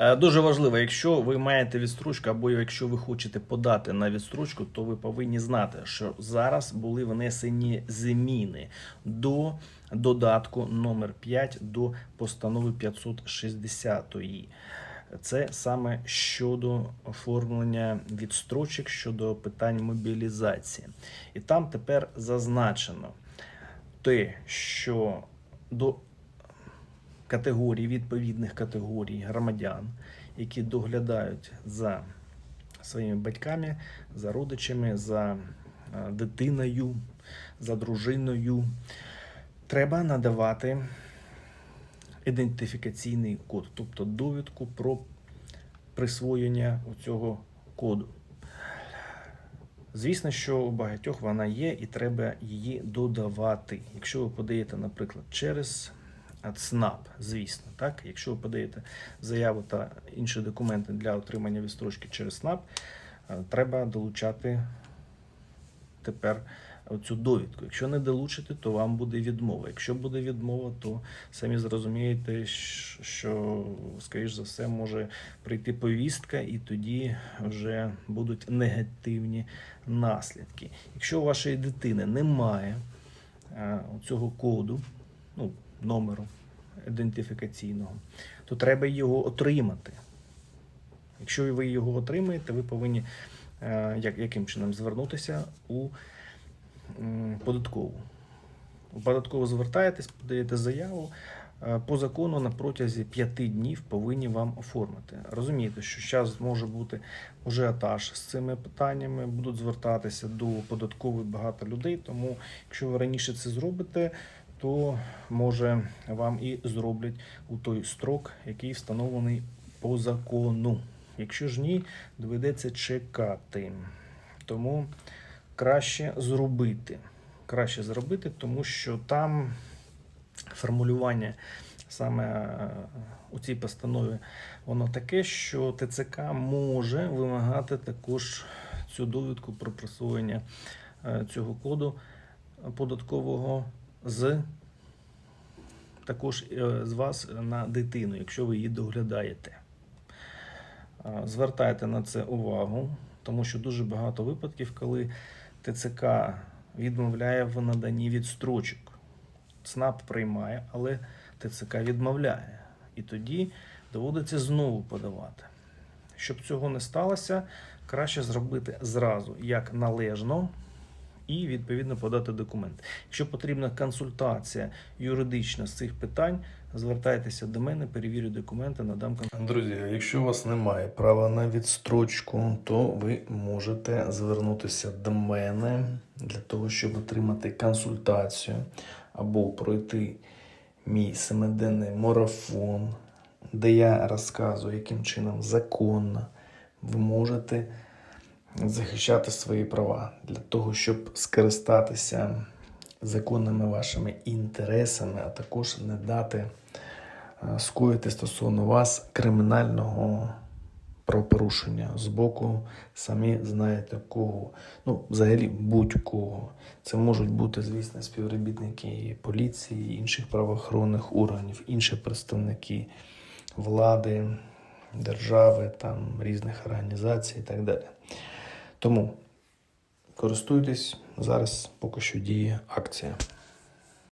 Е, Дуже важливо, якщо ви маєте відстрочку, або якщо ви хочете подати на відстрочку, то ви повинні знати, що зараз були внесені зміни до додатку номер 5 до постанови 560. Це саме щодо оформлення відстрочок щодо питань мобілізації. І там тепер зазначено те, що до категорій, відповідних категорій громадян, які доглядають за своїми батьками, за родичами, за е, дитиною, за дружиною, треба надавати ідентифікаційний код, тобто довідку про присвоєння цього коду. Звісно, що у багатьох вона є, і треба її додавати. Якщо ви подаєте, наприклад, через ЦНАП, звісно, так. Якщо ви подаєте заяву та інші документи для отримання відстрочки через СНАП, е, треба долучати тепер цю довідку. Якщо не долучите, то вам буде відмова. Якщо буде відмова, то самі зрозумієте, що, скоріш за все, може прийти повістка, і тоді вже будуть негативні наслідки. Якщо у вашої дитини немає е, цього коду, ну, номеру ідентифікаційного, то треба його отримати. Якщо ви його отримаєте, ви повинні е, як, яким чином звернутися у податкову. У податкову звертаєтесь, подаєте заяву. е, По закону на протязі п'яти днів повинні вам оформити. Розумієте, що зараз може бути ажіотаж з цими питаннями, будуть звертатися до податкової багато людей. Тому, якщо ви раніше це зробите, то може вам і зроблять у той строк, який встановлений по закону. Якщо ж ні, доведеться чекати. Тому краще зробити. Краще зробити, тому що там формулювання саме е, у цій постанові воно таке, що ТЦК може вимагати також цю довідку про присвоєння е, цього коду податкового з також е, з вас на дитину, якщо ви її доглядаєте. Звертайте на це увагу, тому що дуже багато випадків, коли ТЦК відмовляє в наданні відстрочок. ЦНАП приймає, але ТЦК відмовляє. І тоді доводиться знову подавати. Щоб цього не сталося, краще зробити зразу як належно і відповідно подати документ. Якщо потрібна консультація юридична з цих питань, звертайтеся до мене, перевірю документи, надам консультацію. Друзі, якщо у вас немає права на відстрочку, то ви можете звернутися до мене для того, щоб отримати консультацію або пройти мій семиденний марафон, де я розказую, яким чином законно ви можете захищати свої права для того, щоб скористатися законними вашими інтересами, а також не дати е, скоїти стосовно вас кримінального правопорушення з боку, самі знаєте кого. Ну, взагалі будь-кого. Це можуть бути, звісно, співробітники поліції, інших правоохоронних органів, інші представники влади, держави, там, різних організацій і так далі. Тому користуйтесь, зараз поки що діє акція.